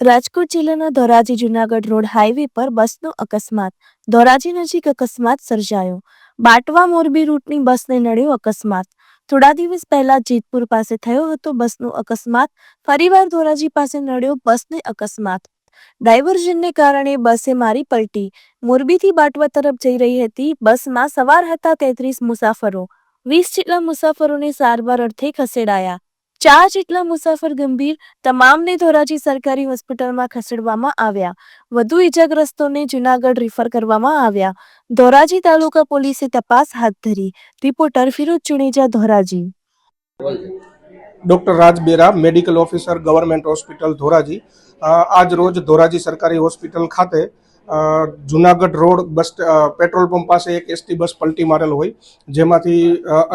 રાજકોટ જિલ્લાના Dhoraji Junagadh road highway પર બસનો અકસ્માત. ધોરાજી નજીક અકસ્માત સર્જાયો. બાટવા મોરબી રૂટની બસને નડ્યો અકસ્માત. થોડા દિવસ પહેલા જેતપુર પાસે થયો હતો બસનો અકસ્માત. ફરીવાર ધોરાજી પાસે નડ્યો બસને અકસ્માત. ડાયવર્ઝનને કારણે બસે મારી પલટી. મોરબીથી બાટવા તરફ જઈ રહી હતી. બસમાં સવાર હતા તેત્રીસ મુસાફરો. વીસ જેટલા મુસાફરોને સારવાર અર્થે ખસેડાયા. ચાર જેટલા મુસાફર ગંભીર, તમામને ધોરાજી સરકારી હોસ્પિટલમાં ખસેડવામાં આવ્યા. વધુ ઈજાગ્રસ્તોને જુનાગઢ રિફર કરવામાં આવ્યા. ધોરાજી તાલુકા પોલીસે તપાસ હાથ ધરી. Reporter Firoz Chuneja, Dhoraji. Doctor Raj medical officer, government hospital Dhoraji. આજ રોજ ધોરાજી સરકારી હોસ્પિટલ ખાતે Junagadh road bus petrol pump પાસે એક એસટી બસ પલટી મારેલ હોય. જેમાંથી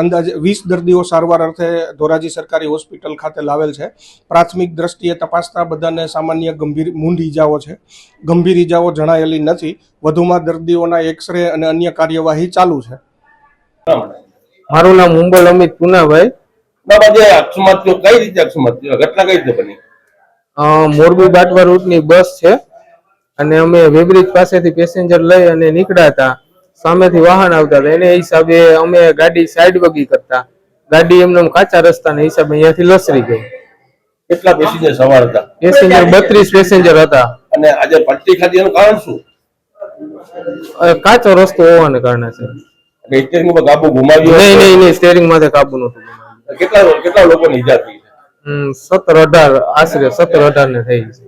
અંદાજે વીસ દર્દીઓ સારવાર અર્થે ધોરાજી સરકારી હોસ્પિટલ ખાતે લાવેલ છે. પ્રાથમિક દ્રષ્ટિએ તપાસતા બધાને સામાન્ય ગંભીર મૂંઢ ઈજાઓ છે. ગંભીર ઈજાઓ જણાયેલી નથી. વધુમાં દર્દીઓના એક્સરે અને અન્ય કાર્યવાહી ચાલુ છે. મારું નામ મુંબલ અમિત પુનાભાઈ. બાબા જે અકસ્માત કઈ રીતે અકસ્માત? ઘટના કઈ રીતે બની? મોરબી બાટવા રૂટની બસ છે. અને અમે વેબ્રિજ પાસેથી પેસેન્જર લઈ અને નીકળ્યા હતા. સામેથી વાહન આવતા હતા. એને હિસાબે અમે ગાડી સાઈડ વગી કરતા. ગાડી એમને કાચા રસ્તાના હિસાબે અહીંયાથી લસરી ગઈ. કેટલા પેસેન્જર સવાર હતા? પેસેન્જર બત્રીસ પેસેન્જર હતા. અને આજે પટ્ટી ખાધી એનું કારણ શું? કાચો રસ્તો હોવાને કારણે છે. સ્ટેરિંગ કાબુ ગુમાવ્યો નહીં નહીં નહીં સ્ટેરિંગમાંથી કાબુ નહોતું કેટલા કેટલા લોકોની ઈજા થઈ સત્તર અઢાર આશરે સત્તર અઢાર ને થઈ છે.